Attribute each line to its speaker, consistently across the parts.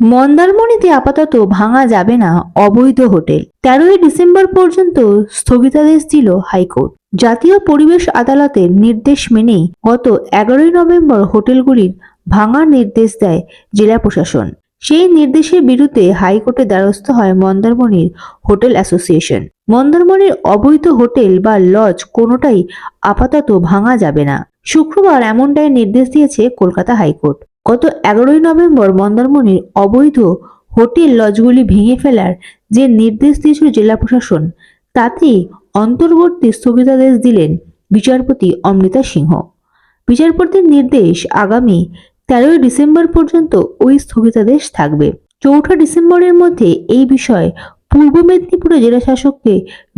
Speaker 1: মন্দারমণিতে আপাতত ভাঙা যাবে না অবৈধ হোটেল। তেরোই ডিসেম্বর পর্যন্ত স্থগিতাদেশ দিল হাইকোর্ট। জাতীয় পরিবেশ আদালতের নির্দেশ মেনেই গত এগারোই নভেম্বর হোটেলগুলির ভাঙার নির্দেশ দেয় জেলা প্রশাসন। সেই নির্দেশের বিরুদ্ধে হাইকোর্টে দ্বারস্থ হয় মন্দারমণির হোটেল অ্যাসোসিয়েশন। মন্দারমণির অবৈধ হোটেল বা লজ কোনোটাই আপাতত ভাঙা যাবে না। শুক্রবার এমনটাই নির্দেশ দিয়েছে কলকাতা হাইকোর্ট। গত এগারোই নভেম্বর মন্দারমণির অবৈধ হোটেল লজগুলি ভেঙে ফেলার যে নির্দেশ দিয়েছিল জেলা প্রশাসন, তাতেই অন্তর্বর্তী স্থগিতাদেশ দিলেন বিচারপতি অমৃতা সিংহ। বিচারপতির নির্দেশ আগামী তেরোই ডিসেম্বর পর্যন্ত ওই স্থগিতাদেশ থাকবে। চৌঠা ডিসেম্বরের মধ্যে এই বিষয়ে পূর্ব মেদিনীপুরে জেলা শাসককে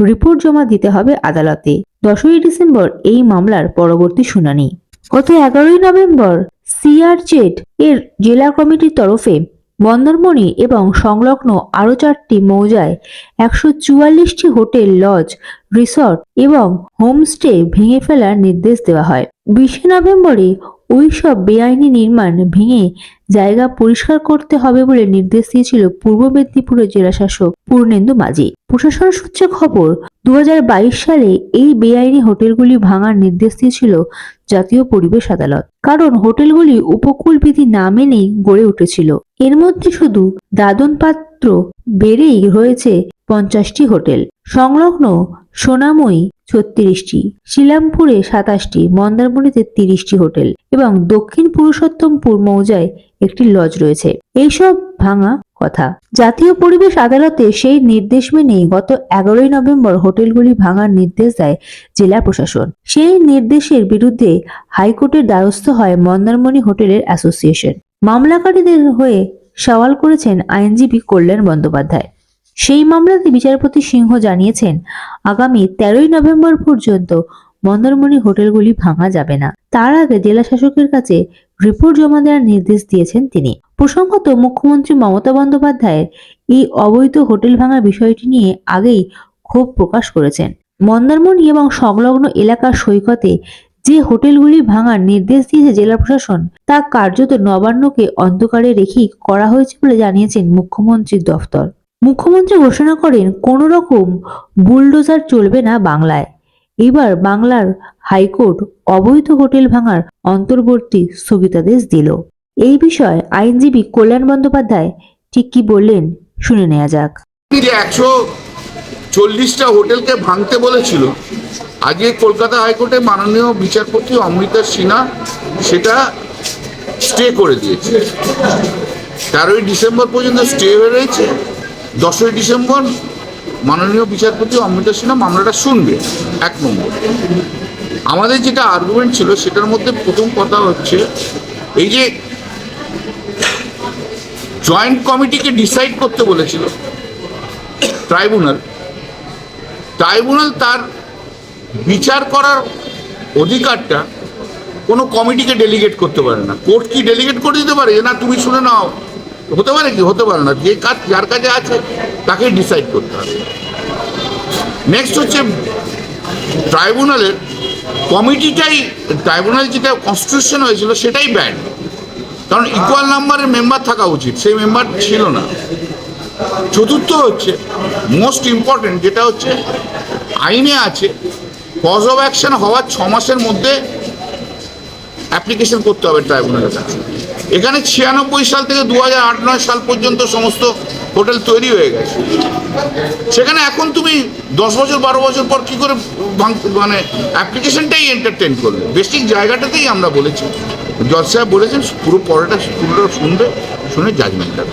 Speaker 1: রিপোর্ট জমা দিতে হবে আদালতে। দশই ডিসেম্বর এই মামলার পরবর্তী শুনানি। গত এগারোই নভেম্বর সিআরজেড এর জেলা কমিটির তরফে মন্দারমণি এবং সংলগ্ন আরও চারটি মৌজায় একশো চুয়াল্লিশটি হোটেল, লজ, রিসর্ট এবং হোমস্টে ভেঙে ফেলার নির্দেশ দেওয়া হয়। বিশে নভেম্বরে ওই সব বেআইনি নির্মাণ ভেঙে জায়গা পরিষ্কার করতে হবে বলে নির্দেশ দিয়েছিল পূর্ব মেদিনীপুরের জেলাশাসক পূর্ণেন্দু মাঝি। প্রশাসন সূত্রে খবর, দুহাজার বাইশ সালে এই বেআইনি হোটেলগুলি ভাঙার নির্দেশ দিয়েছিল জাতীয় পরিবেশ আদালত। কারণ হোটেলগুলি উপকূল বিধি না মেনেই গড়ে উঠেছিল। এর মধ্যে শুধু দাদন পাত্র বেড়েই রয়েছে পঞ্চাশটি হোটেল। সংলগ্ন সোনাময়ী ছত্রিশটি, শিলামপুরে সাতাশটি, মন্দারমণিতে তিরিশটি হোটেল এবং দক্ষিণ পুরুষোত্তমপুর মৌজায় একটি লজ রয়েছে। এইসব ভাঙা কথা। জাতীয় পরিবেশ আদালতে সেই নির্দেশ মেনে গত এগারোই নভেম্বর হোটেলগুলি ভাঙার নির্দেশ দেয় জেলা প্রশাসন। সেই নির্দেশের বিরুদ্ধে হাইকোর্টের দ্বারস্থ হয় মন্দারমণি হোটেলের অ্যাসোসিয়েশন। মামলাকারীদের হয়ে সওয়াল করেছেন আইনজীবী কল্যাণ বন্দ্যোপাধ্যায়। সেই মামলাতে বিচারপতি সিংহ জানিয়েছেন, আগামী তেরোই নভেম্বর পর্যন্ত মন্দারমণি হোটেলগুলি ভাঙা যাবে না। তার আগে জেলা শাসকের কাছে রিপোর্ট জমা দেওয়ার নির্দেশ দিয়েছেন তিনি। প্রসঙ্গত, মুখ্যমন্ত্রী মমতা বন্দ্যোপাধ্যায়ের এই অবৈধ হোটেল ভাঙার বিষয়টি নিয়ে আগেই ক্ষোভ প্রকাশ করেছেন। মন্দারমণি এবং সংলগ্ন এলাকার সৈকতে যে হোটেলগুলি ভাঙার নির্দেশ দিয়েছে জেলা প্রশাসন, তা কার্যত নবান্নকে অন্ধকারে রেখেই করা হয়েছে বলে জানিয়েছেন মুখ্যমন্ত্রীর দফতর। মুখ্যমন্ত্রী ঘোষণা করেন কোনো রকম বুলডোজার চলবে না বাংলায়। এবার বাংলার হাইকোর্ট অবৈধ হোটেল ভাঙার অন্তর্বর্তী স্থগিতাদেশ দিল। এই বিষয়ে আইনজীবী কল্যাণ বন্দ্যোপাধ্যায় ঠিক কি বললেন শুনে নেওয়া যাক।
Speaker 2: একশো চল্লিশটা হোটেলকে ভাঙতে বলেছিল, আজকে কলকাতা হাইকোর্টে মাননীয় বিচারপতি অমৃতা সিনহা সেটা স্টে করে দিয়েছে। তেরোই ডিসেম্বর পর্যন্ত স্টে হয়ে রয়েছে। দশই ডিসেম্বর মাননীয় বিচারপতি অমৃতা সিনহা মামলাটা শুনবে, এক নম্বর। আমাদের যেটা আর্গুমেন্ট ছিল, সেটার মধ্যে প্রথম কথা হচ্ছে, এই যে জয়েন্ট কমিটিকে ডিসাইড করতে বলেছিল ট্রাইব্যুনাল ট্রাইব্যুনাল তার বিচার করার অধিকারটা কোনো কমিটিকে ডেলিগেট করতে পারে না। কোর্ট কি ডেলিগেট করে দিতে পারে? না তুমি শুনে নাও। হতে পারে কি? হতে পারে না। যে কাজ, যার কাছে আছে, তাকেই ডিসাইড করতে হবে। নেক্সট হচ্ছে ট্রাইব্যুনালের কমিটিটাই ট্রাইব্যুনাল যেটা কনস্টিটিউশন হয়েছিল, সেটাই ব্যাড কারণ ইকুয়াল নাম্বারের মেম্বার থাকা উচিত। সেই মেম্বার ছিল না। চতুর্থ হচ্ছে মোস্ট ইম্পর্টেন্ট যেটা হচ্ছে, আইনে আছে কজ অফ অ্যাকশন হওয়ার ছ মাসের মধ্যে অ্যাপ্লিকেশন করতে হবে ট্রাইব্যুনালের কাছে। এখানে ছিয়ানব্বই সাল থেকে দু হাজার আট, নয় সাল পর্যন্ত সমস্ত হোটেল তৈরি হয়ে গেছে। সেখানে এখন তুমি দশ বছর, বারো বছর পর কি করে মানে অ্যাপ্লিকেশনটাই এন্টারটেন করবে বেসিক জায়গাটাতেই আমরা বলেছি। জজ সাহেব বলেছেন, পুরো পরেটা পুরোটা শুনবে, শুনে জাজমেন্ট দেবে।